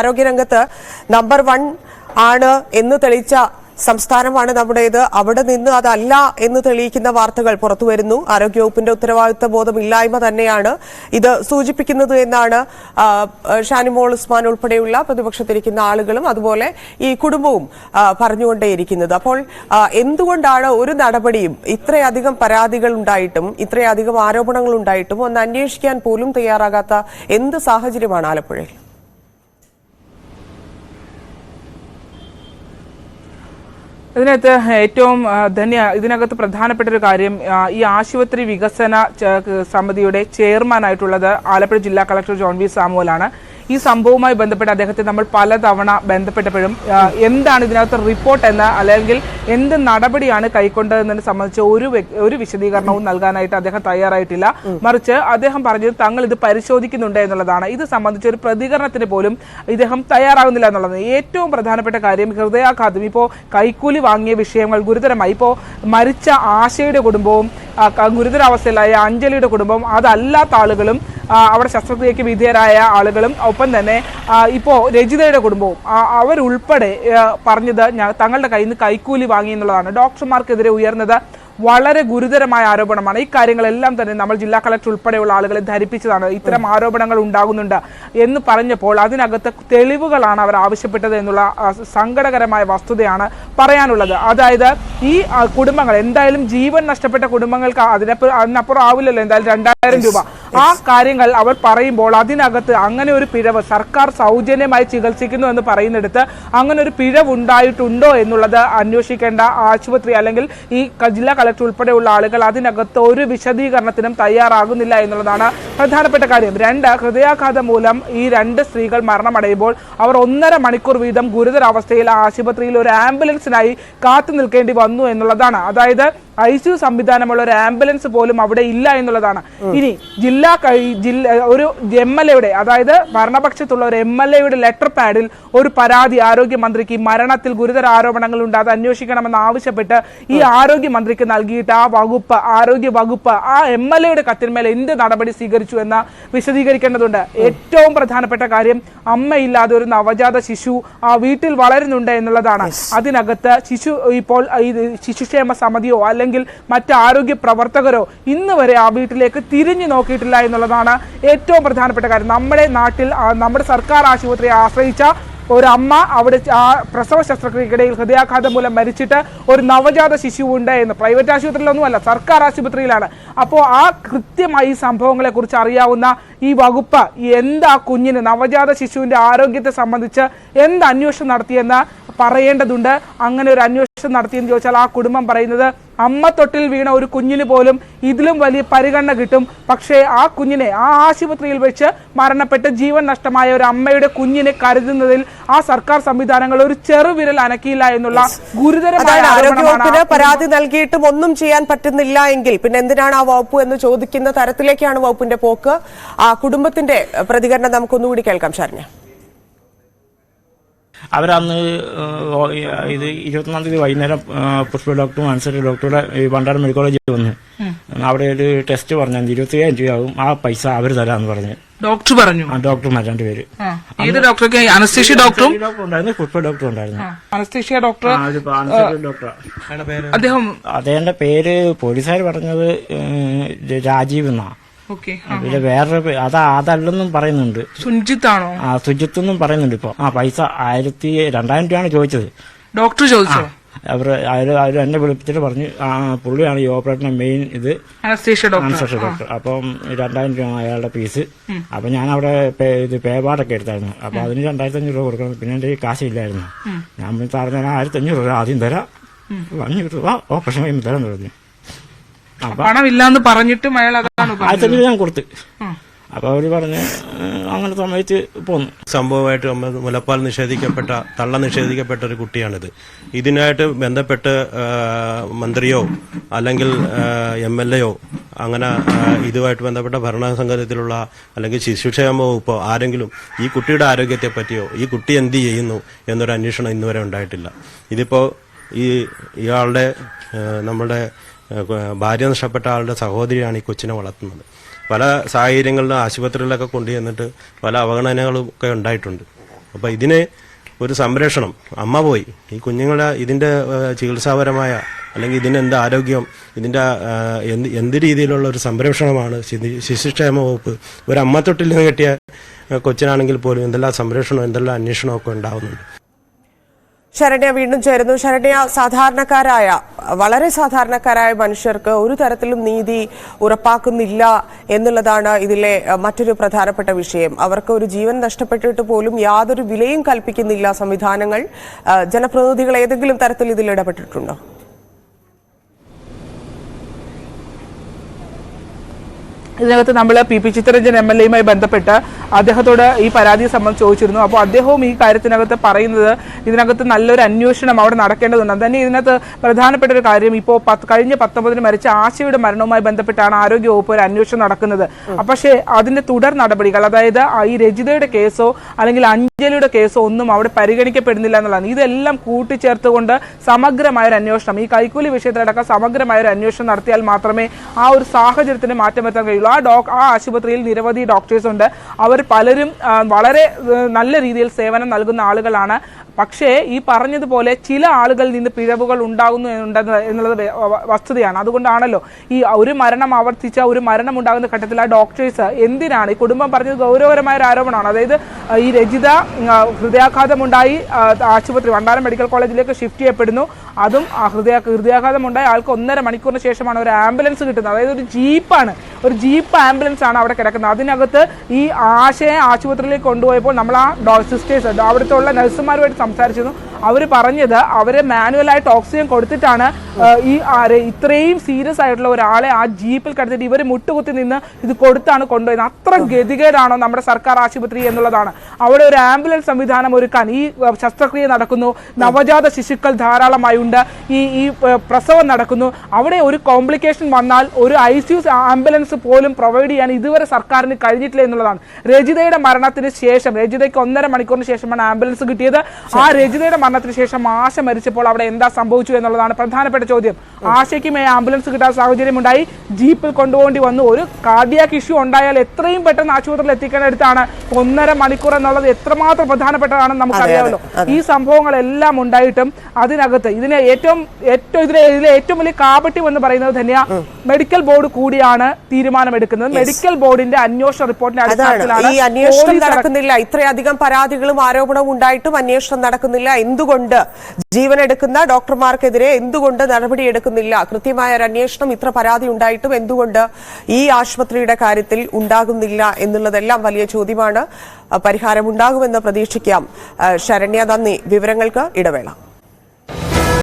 ആരോഗ്യരംഗത്ത് number one ആണ് എന്ന് തെളിയിച്ച സംസ്ഥാനമാണ് നമ്മുടേത്. അവിടെ നിന്ന് അതല്ല എന്ന് തെളിയിക്കുന്ന വാർത്തകൾ പുറത്തുവരുന്നു ആരോഗ്യവകുപ്പിന്റെ ഉത്തരവാദിത്വ ബോധമില്ലായ്മ തന്നെയാണ് ഇത് സൂചിപ്പിക്കുന്നത് എന്നാണ് ഷാനിമോൾ ഉസ്മാൻ ഉൾപ്പെടെയുള്ള പ്രതിപക്ഷത്തിരിക്കുന്ന ആളുകളും അതുപോലെ ഈ കുടുംബവും പറഞ്ഞുകൊണ്ടേയിരിക്കുന്നത്. അപ്പോൾ എന്തുകൊണ്ടാണ് ഒരു നടപടിയും ഇത്രയധികം പരാതികൾ ഉണ്ടായിട്ടും ഇത്രയധികം ആരോപണങ്ങൾ ഉണ്ടായിട്ടും ഒന്ന് അന്വേഷിക്കാൻ പോലും തയ്യാറാകാത്ത എന്ത് സാഹചര്യമാണ് ആലപ്പുഴയിൽ? ഇതിനകത്ത് ഏറ്റവും ധന്യ ഇതിനകത്ത് പ്രധാനപ്പെട്ട ഒരു കാര്യം ഈ ആശുപത്രി വികസന സമിതിയുടെ ചെയർമാനായിട്ടുള്ളത് ആലപ്പുഴ ജില്ലാ കളക്ടർ ജോൺ വി സാമുവലാണ്. ഈ സംഭവവുമായി ബന്ധപ്പെട്ട് അദ്ദേഹത്തെ നമ്മൾ പലതവണ ബന്ധപ്പെട്ടപ്പോഴും എന്താണ് ഇതിനകത്ത് റിപ്പോർട്ട് എന്ന് അല്ലെങ്കിൽ എന്ത് നടപടിയാണ് കൈക്കൊണ്ടതെന്നതിനെ സംബന്ധിച്ച് ഒരു ഒരു വിശദീകരണവും നൽകാനായിട്ട് അദ്ദേഹം തയ്യാറായിട്ടില്ല. മറിച്ച് അദ്ദേഹം പറഞ്ഞത് തങ്ങൾ ഇത് പരിശോധിക്കുന്നുണ്ട് എന്നുള്ളതാണ്. ഇത് സംബന്ധിച്ച് ഒരു പ്രതികരണത്തിന് പോലും ഇദ്ദേഹം തയ്യാറാകുന്നില്ല എന്നുള്ളതാണ് ഏറ്റവും പ്രധാനപ്പെട്ട കാര്യം ഹൃദയാഘാതം. ഇപ്പോൾ കൈക്കൂലി വാങ്ങിയ വിഷയങ്ങൾ ഗുരുതരമായി. ഇപ്പോൾ മരിച്ച ആശയുടെ കുടുംബവും ഗുരുതരാവസ്ഥയിലായ അഞ്ജലിയുടെ കുടുംബം അതല്ലാത്ത ആളുകളും അവിടെ ശസ്ത്രക്രിയയ്ക്ക് വിധേയരായ ആളുകളും ഒപ്പം തന്നെ ഇപ്പോൾ ഇപ്പോ രജിതയുടെ കുടുംബവും അവരുൾപ്പെടെ പറഞ്ഞത് തങ്ങളുടെ കയ്യിൽ നിന്ന് കൈക്കൂലി വാങ്ങി എന്നുള്ളതാണ്. ഡോക്ടർമാർക്കെതിരെ ഉയർന്നത് വളരെ ഗുരുതരമായ ആരോപണമാണ്. ഈ കാര്യങ്ങളെല്ലാം തന്നെ നമ്മൾ ജില്ലാ കളക്ടർ ഉൾപ്പെടെയുള്ള ആളുകളെ ധരിപ്പിച്ചതാണ്. ഇത്തരം ആരോപണങ്ങൾ ഉണ്ടാകുന്നുണ്ട് എന്ന് പറഞ്ഞപ്പോൾ അതിനകത്ത് തെളിവുകളാണ് അവർ ആവശ്യപ്പെട്ടത് എന്നുള്ള സങ്കടകരമായ വസ്തുതയാണ് പറയാനുള്ളത്. അതായത് ഈ കുടുംബങ്ങൾ എന്തായാലും ജീവൻ നഷ്ടപ്പെട്ട കുടുംബങ്ങൾക്ക് അതിനപ്പുറം അതിനപ്പുറം ആവില്ലല്ലോ എന്തായാലും രണ്ടായിരം രൂപ. ആ കാര്യങ്ങൾ അവർ പറയുമ്പോൾ അതിനകത്ത് അങ്ങനെ ഒരു പിഴവ് സർക്കാർ സൗജന്യമായി ചികിത്സിക്കുന്നു എന്ന് പറയുന്നിടത്ത് അങ്ങനെ ഒരു പിഴവ് ഉണ്ടായിട്ടുണ്ടോ എന്നുള്ളത് അന്വേഷിക്കേണ്ട ആശുപത്രി അല്ലെങ്കിൽ ഈ ജില്ലാ കളക്ടർ ഉൾപ്പെടെയുള്ള ആളുകൾ അതിനകത്ത് ഒരു വിശദീകരണത്തിനും തയ്യാറാകുന്നില്ല എന്നുള്ളതാണ് പ്രധാനപ്പെട്ട കാര്യം. രണ്ട് ഹൃദയാഘാതം മൂലം ഈ രണ്ട് സ്ത്രീകൾ മരണമടയുമ്പോൾ അവർ ഒന്നര മണിക്കൂർ വീതം ഗുരുതരാവസ്ഥയിൽ ആശുപത്രിയിൽ ഒരു ആംബുലൻസിനായി കാത്തു നിൽക്കേണ്ടി വന്നു എന്നുള്ളതാണ്. അതായത് ഐ സി യു സംവിധാനമുള്ള ഒരു ആംബുലൻസ് പോലും അവിടെ ഇല്ല എന്നുള്ളതാണ്. ഇനി ജില്ലാ ജില്ല ഒരു എം എൽ എയുടെ അതായത് ഭരണപക്ഷത്തുള്ള ഒരു എം എൽ എയുടെ ലെറ്റർ പാഡിൽ ഒരു പരാതി ആരോഗ്യമന്ത്രിക്ക് മരണത്തിൽ ഗുരുതര ആരോപണങ്ങൾ ഉണ്ട്. അത് അന്വേഷിക്കണമെന്ന് ആവശ്യപ്പെട്ട് ഈ ആരോഗ്യമന്ത്രിക്ക് നൽകിയിട്ട് ആ വകുപ്പ് ആരോഗ്യ വകുപ്പ് ആ എം എൽ എയുടെ കത്തിന്മേൽ എന്ത് നടപടി സ്വീകരിച്ചു എന്ന് വിശദീകരിക്കേണ്ടതുണ്ട്. ഏറ്റവും പ്രധാനപ്പെട്ട കാര്യം അമ്മയില്ലാതെ ഒരു നവജാത ശിശു ആ വീട്ടിൽ വളരുന്നുണ്ട് എന്നുള്ളതാണ്. അതിനകത്ത് ശിശു ഇപ്പോൾ ശിശുക്ഷേമ സമിതിയോ അല്ലെങ്കിൽ മറ്റ് ആരോഗ്യ പ്രവർത്തകരോ ഇന്ന് വരെ ആ വീട്ടിലേക്ക് തിരിഞ്ഞു നോക്കിയിട്ടില്ല എന്നുള്ളതാണ് ഏറ്റവും പ്രധാനപ്പെട്ട കാര്യം. നമ്മുടെ നാട്ടിൽ നമ്മുടെ സർക്കാർ ആശുപത്രിയെ ആശ്രയിച്ച ഒരു അമ്മ അവിടെ ആ പ്രസവ ശസ്ത്രക്രിയക്കിടയിൽ ഹൃദയാഘാതം മൂലം മരിച്ചിട്ട് ഒരു നവജാത ശിശു ഉണ്ട് എന്ന് പ്രൈവറ്റ് ആശുപത്രിയിലൊന്നുമല്ല സർക്കാർ ആശുപത്രിയിലാണ്. അപ്പോൾ ആ കൃത്യമായി ഈ സംഭവങ്ങളെക്കുറിച്ച് അറിയാവുന്ന ഈ വകുപ്പ് എന്താ കുഞ്ഞിന് നവജാത ശിശുവിന്റെ ആരോഗ്യത്തെ സംബന്ധിച്ച് എന്ത് അന്വേഷണം നടത്തിയെന്ന് പറയേണ്ടതുണ്ട്. അങ്ങനെ ഒരു അന്വേഷണം നടത്തിയെന്ന് ചോദിച്ചാൽ ആ കുടുംബം പറയുന്നത് അമ്മ തൊട്ടിൽ വീണ ഒരു കുഞ്ഞിന് പോലും ഇതിലും വലിയ പരിഗണന കിട്ടും. പക്ഷേ ആ കുഞ്ഞിനെ ആ ആശുപത്രിയിൽ വെച്ച് മരണപ്പെട്ട് ജീവൻ നഷ്ടമായ ഒരു അമ്മയുടെ കുഞ്ഞിനെ കരുതുന്നതിൽ ആ സർക്കാർ സംവിധാനങ്ങൾ ഒരു ചെറുവിരൽ അനക്കിയില്ല എന്നുള്ള ഗുരുതരമായ ആരോഗ്യവകുപ്പിന് പരാതി നൽകിയിട്ടും ഒന്നും ചെയ്യാൻ പറ്റുന്നില്ല എങ്കിൽ പിന്നെ എന്തിനാണ് ആ വകുപ്പ് എന്ന് ചോദിക്കുന്ന തരത്തിലേക്കാണ് വകുപ്പിന്റെ പോക്ക്. ആ കുടുംബത്തിന്റെ പ്രതികരണം നമുക്കൊന്നുകൂടി കേൾക്കാം ശരണ്യ അവരന്ന് ഇത് ഇരുപത്തൊന്നാം തീയതി വൈകുന്നേരം പുഷ്പ ഡോക്ടറും അനുസരിച്ച് ഡോക്ടറുടെ ഈ ഭണ്ഡാരം മെഡിക്കൽ കോളേജിൽ വന്ന്. അവിടെ ഒരു ടെസ്റ്റ് പറഞ്ഞു ഇരുപത്തിയേഴ് രൂപയാകും. ആ പൈസ അവർ തരാന്ന് പറഞ്ഞു. ഡോക്ടർ പറഞ്ഞു. ആ ഡോക്ടർമാർ രണ്ടുപേര് ഏത് ഡോക്ടർക്ക് അനസ്തേഷ്യ ഡോക്ടറും? ഡോക്ടർ ഉണ്ടായിരുന്നു പുഷ്പ ഡോക്ടർ ഉണ്ടായിരുന്നു. അനസ്തേഷ്യ ഡോക്ടർ അദ്ദേഹം അദ്ദേഹന്റെ പേര് പോലീസുകാർ പറഞ്ഞത് രാജീവ് എന്നാ. പിന്നെ വേറൊരു അത് അതാ അതല്ലെന്നും പറയുന്നുണ്ട്. സുജിത്താണോ ആ സുജിത്ത് എന്നും പറയുന്നുണ്ട് ഇപ്പൊ. ആ പൈസ ആയിരത്തി രണ്ടായിരം രൂപയാണ് ചോദിച്ചത്. ഡോക്ടർ ചോദിച്ചോ? അവർ അവർ അവർ എന്നെ വിളിപ്പിച്ചിട്ട് പറഞ്ഞു ആ പുള്ളിയാണ് ഈ ഓപ്പറേറ്ററിന്റെ മെയിൻ ഇത്. അനസ്തേഷ്യ ഡോക്ടർ അപ്പം രണ്ടായിരം രൂപ അയാളുടെ ഫീസ്. അപ്പൊ ഞാൻ അവിടെ ഇത് പേപാടൊക്കെ എടുത്തായിരുന്നു. അപ്പൊ അതിന് രണ്ടായിരത്തി അഞ്ഞൂറ് രൂപ കൊടുക്കണം. പിന്നെ എന്റെ കാശില്ലായിരുന്നു. ഞാൻ സാറിന് ഞാൻ ആയിരത്തി അഞ്ഞൂറ് രൂപ ആദ്യം തരാം. അഞ്ഞൂറ് രൂപ ഓപ്പറേഷൻ കഴിയുമ്പോൾ തരാൻ അപ്പൊ പണമില്ലാന്ന് പറഞ്ഞിട്ടും അയാൾ അതാണ് ഞാൻ കൊടുത്ത്. അപ്പൊ അവർ പറഞ്ഞ് അങ്ങനെ സമയത്ത് പോന്നു. സംഭവമായിട്ട് മുലപ്പാൽ നിഷേധിക്കപ്പെട്ട തള്ള നിഷേധിക്കപ്പെട്ട ഒരു കുട്ടിയാണിത്. ഇതിനായിട്ട് ബന്ധപ്പെട്ട് മന്ത്രിയോ അല്ലെങ്കിൽ എം എൽ എയോ അങ്ങനെ ഇതുമായിട്ട് ബന്ധപ്പെട്ട ഭരണസംഘത്തിലുള്ള അല്ലെങ്കിൽ ശിശുക്ഷേമ വകുപ്പോ ആരെങ്കിലും ഈ കുട്ടിയുടെ ആരോഗ്യത്തെ പറ്റിയോ ഈ കുട്ടി എന്ത് ചെയ്യുന്നു എന്നൊരു അന്വേഷണം ഇന്നുവരെ ഉണ്ടായിട്ടില്ല. ഇതിപ്പോ ഈ ഇയാളുടെ നമ്മുടെ ഭാര്യ നഷ്ടപ്പെട്ട ആളുടെ സഹോദരിയാണ് ഈ കൊച്ചിനെ വളർത്തുന്നത്. പല സാഹചര്യങ്ങളിലും ആശുപത്രികളിലൊക്കെ കൊണ്ടുചെന്നിട്ട് പല അവഗണനകളും ഒക്കെ ഉണ്ടായിട്ടുണ്ട്. അപ്പോൾ ഇതിനെ ഒരു സംരക്ഷണം. അമ്മ പോയി. ഈ കുഞ്ഞുങ്ങളെ ഇതിന്റെ ചികിത്സാപരമായ അല്ലെങ്കിൽ ഇതിനെന്ത് ആരോഗ്യം ഇതിന്റെ എന്ത് എന്ത് രീതിയിലുള്ള ഒരു സംരക്ഷണമാണ് ശിശു- ശിശുക്ഷേമ വകുപ്പ് ഒരു അമ്മ തൊട്ടിൽ നിന്ന് കിട്ടിയ കൊച്ചിനാണെങ്കിൽ പോലും എന്തെല്ലാം സംരക്ഷണവും എന്തെല്ലാം അന്വേഷണമൊക്കെ ഉണ്ടാവുന്നുണ്ട്. ശരണ്യ വീണ്ടും ചേരുന്നു. ശരണ്യ സാധാരണക്കാരായ വളരെ സാധാരണക്കാരായ മനുഷ്യർക്ക് ഒരു തരത്തിലും നീതി ഉറപ്പാക്കുന്നില്ല എന്നുള്ളതാണ് ഇതിലെ മറ്റൊരു പ്രധാനപ്പെട്ട വിഷയം. അവർക്ക് ഒരു ജീവൻ നഷ്ടപ്പെട്ടിട്ട് പോലും യാതൊരു വിലയും കൽപ്പിക്കുന്നില്ല സംവിധാനങ്ങൾ. ജനപ്രതിനിധികൾ ഏതെങ്കിലും തരത്തിൽ ഇതിൽ ഇടപെട്ടിട്ടുണ്ടോ? ഇതിനകത്ത് നമ്മൾ P P Chittaranjan M L എയുമായി ബന്ധപ്പെട്ട് അദ്ദേഹത്തോട് ഈ പരാതിയെ സംബന്ധിച്ച് ചോദിച്ചിരുന്നു. അപ്പോൾ അദ്ദേഹവും ഈ കാര്യത്തിനകത്ത് പറയുന്നത് ഇതിനകത്ത് നല്ലൊരു അന്വേഷണം അവിടെ നടക്കേണ്ടതുണ്ട്. തന്നെ ഇതിനകത്ത് പ്രധാനപ്പെട്ട ഒരു കാര്യം ഇപ്പോൾ പത്ത് കഴിഞ്ഞ പത്തൊമ്പതിന് മരിച്ച ആശയുടെ മരണവുമായി ബന്ധപ്പെട്ടാണ് ആരോഗ്യ വകുപ്പ് ഒരു അന്വേഷണം നടക്കുന്നത്. പക്ഷേ അതിന്റെ തുടർ നടപടികൾ അതായത് ഈ രജിതയുടെ കേസോ അല്ലെങ്കിൽ അഞ്ജലിയുടെ കേസോ ഒന്നും അവിടെ പരിഗണിക്കപ്പെടുന്നില്ല എന്നുള്ളതാണ്. ഇതെല്ലാം കൂട്ടിച്ചേർത്തുകൊണ്ട് സമഗ്രമായ ഒരു അന്വേഷണം. ഈ കൈക്കൂലി വിഷയത്തിലടക്കം സമഗ്രമായ ഒരു അന്വേഷണം നടത്തിയാൽ മാത്രമേ ആ ഒരു സാഹചര്യത്തിന് മാറ്റം വരുത്താൻ കഴിയുള്ളൂ. ആ ഡോക് ആ ആശുപത്രിയിൽ നിരവധി ഡോക്ടേഴ്സ് ഉണ്ട്. അവർ പലരും വളരെ നല്ല രീതിയിൽ സേവനം നൽകുന്ന ആളുകളാണ്. പക്ഷേ ഈ പറഞ്ഞതുപോലെ ചില ആളുകളിൽ നിന്ന് പിഴവുകൾ ഉണ്ടാകുന്നു ഉണ്ടെന്ന് എന്നുള്ളത് വസ്തുതയാണ്. അതുകൊണ്ടാണല്ലോ ഈ ഒരു മരണം ആവർത്തിച്ച ഒരു മരണം ഉണ്ടാകുന്ന ഘട്ടത്തിൽ ആ ഡോക്ടേഴ്സ് എന്തിനാണ്? ഈ കുടുംബം പറഞ്ഞത് ഗൗരവപരമായ ഒരു ആരോപണമാണ്. അതായത് ഈ രജിത ഹൃദയാഘാതമുണ്ടായി ആശുപത്രി വണ്ടാനം മെഡിക്കൽ കോളേജിലേക്ക് ഷിഫ്റ്റ് ചെയ്യപ്പെടുന്നു. അതും ഹൃദയ ഹൃദയാഘാതമുണ്ടായ ആൾക്ക് ഒന്നര മണിക്കൂറിന് ശേഷമാണ് ഒരു ആംബുലൻസ് കിട്ടുന്നത്. അതായത് ഒരു ജീപ്പാണ്. ഒരു ജീപ്പ് ആംബുലൻസ് ആണ് അവിടെ കിടക്കുന്നത്. അതിനകത്ത് ഈ ആശയെ ആശുപത്രിയിലേക്ക് കൊണ്ടുപോയപ്പോൾ നമ്മൾ ആ സിസ്റ്റേഴ്സ് അവിടുത്തെ ഉള്ള നഴ്സുമാരുമായിട്ട് സംസാരിച്ചിരുന്നു. അവർ പറഞ്ഞത് അവർ മാനുവലായിട്ട് ഓക്സിജൻ കൊടുത്തിട്ടാണ് ഈ ആരെ ഇത്രയും സീരിയസ് ആയിട്ടുള്ള ഒരാളെ ആ ജീപ്പിൽ കിടത്തിട്ട് ഇവർ മുട്ടുകുത്തി നിന്ന് ഇത് കൊടുത്താണ് കൊണ്ടുപോയത്. അത്ര ഗതികേടാണോ നമ്മുടെ സർക്കാർ ആശുപത്രി എന്നുള്ളതാണ്. അവിടെ ഒരു ആംബുലൻസ് സംവിധാനം ഒരുക്കാൻ ഈ ശസ്ത്രക്രിയ നടക്കുന്നു. നവജാത ശിശുക്കൾ ധാരാളമായി ഉണ്ട് ഈ ഈ പ്രസവം നടക്കുന്നു. അവിടെ ഒരു കോംപ്ലിക്കേഷൻ വന്നാൽ ഒരു ഐ സി യു ആംബുലൻസ് പോലും പ്രൊവൈഡ് ചെയ്യാൻ ഇതുവരെ സർക്കാരിന് കഴിഞ്ഞിട്ടില്ല എന്നുള്ളതാണ്. രജിതയുടെ മരണത്തിന് ശേഷം രജിതയ്ക്ക് ഒന്നര മണിക്കൂറിന് ശേഷമാണ് ആംബുലൻസ് കിട്ടിയത്. ആ രജിതയുടെ മരണത്തിന് ശേഷം ആശ മരിച്ചപ്പോൾ അവിടെ എന്താ സംഭവിച്ചു എന്നുള്ളതാണ് പ്രധാനപ്പെട്ട ചോദ്യം. ആശയ്ക്കും ആംബുലൻസ് കിട്ടാൻ സാഹചര്യം ഉണ്ടായി ജീപ്പിൽ കൊണ്ടുപോകേണ്ടി വന്നു. ഒരു കാർഡിയാക് ഇഷ്യൂ ഉണ്ടായാൽ എത്രയും പെട്ടെന്ന് ആശുപത്രിയിൽ എത്തിക്കേണ്ടടുത്താണ് ഒന്നര മണിക്കൂർ എന്നുള്ളത് എത്രമാത്രം പ്രധാനപ്പെട്ടതാണെന്ന് നമുക്കറിയാമല്ലോ ഈ സംഭവങ്ങളെല്ലാം ഉണ്ടായിട്ടും അതിനകത്ത് ഇതിനെ ഏറ്റവും ഏറ്റവും ഇതിലെ ഇതിലെ ഏറ്റവും വലിയ കാപട്യം എന്ന് പറയുന്നത് തന്നെയാ മെഡിക്കൽ ബോർഡ് കൂടിയാണ് തീരുമാനമെടുക്കുന്നത്. മെഡിക്കൽ ബോർഡിന്റെ അന്വേഷണ റിപ്പോർട്ടിന്റെ അതാണ്. അടിസ്ഥാനത്തിലാണ് ഈ അന്വേഷണം നടക്കുന്നില്ല. ഇത്രയധികം പരാതികളും ആരോപണവും ഉണ്ടായിട്ടും അന്വേഷണം നടക്കുന്നില്ല. എന്തുകൊണ്ട് ജീവനെടുക്കുന്ന ഡോക്ടർമാർക്കെതിരെ എന്തുകൊണ്ട് നടപടി എടുക്കുന്നില്ല കൃത്യമായ ഒരു അന്വേഷണം ഇത്ര പരാതി ഉണ്ടായിട്ടും എന്തുകൊണ്ട് ഈ ആശുപത്രിയുടെ കാര്യത്തിൽ ഉണ്ടാകുന്നില്ല എന്നുള്ളതെല്ലാം വലിയ ചോദ്യമാണ്. പരിഹാരമുണ്ടാകുമെന്ന് പരിഹാരം ഉണ്ടാകുമെന്ന് പ്രതീക്ഷിക്കാം. ശരണ്യ നന്ദി. വിവരങ്ങൾക്ക് ഇടവേള.